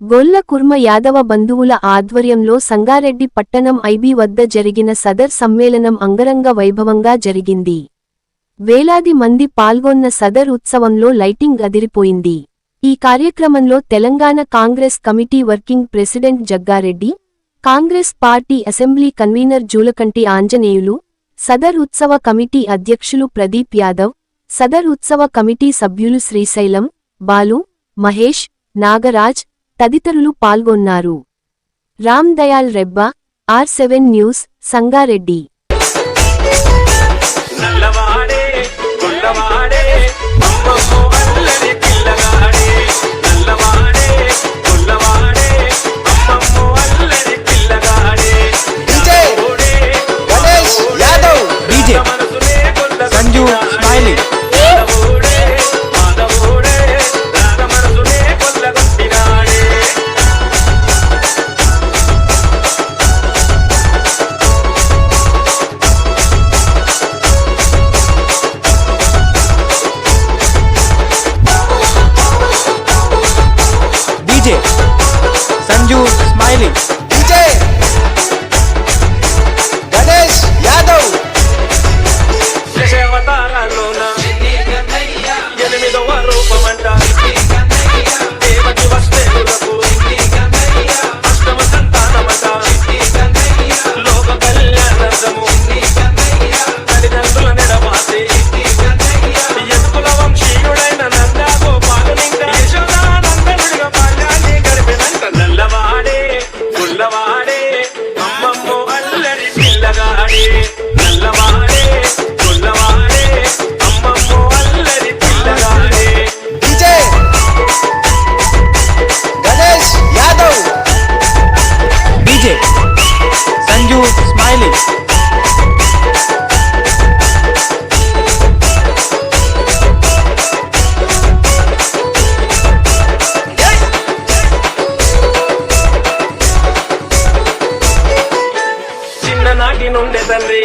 గొల్ల కుర్మ యాదవ బంధువుల ఆధ్వర్యంలో సంగారెడ్డి పట్టణం ఐబీ వద్ద జరిగిన సదర్ సమ్మేళనం అంగరంగ వైభవంగా జరిగింది. వేలాది మంది పాల్గొన్న సదర్ ఉత్సవంలో లైటింగ్ అదిరిపోయింది. ఈ కార్యక్రమంలో Telangana Congress committee working president Jaggareddy Congress party assembly convener Julakanti Anjaneyulu Sadar ఉత్సవ కమిటీ అధ్యక్షులు ప్రదీప్ యాదవ్ సదర్ ఉత్సవ కమిటీ సభ్యులు శ్రీశైలం బాలు మహేష్ నాగరాజ్ తదితరులు పాల్గొన్నారు. Ram Dayal Rebba R seven news Sangareddy. you smiling. ఉండే తండ్రి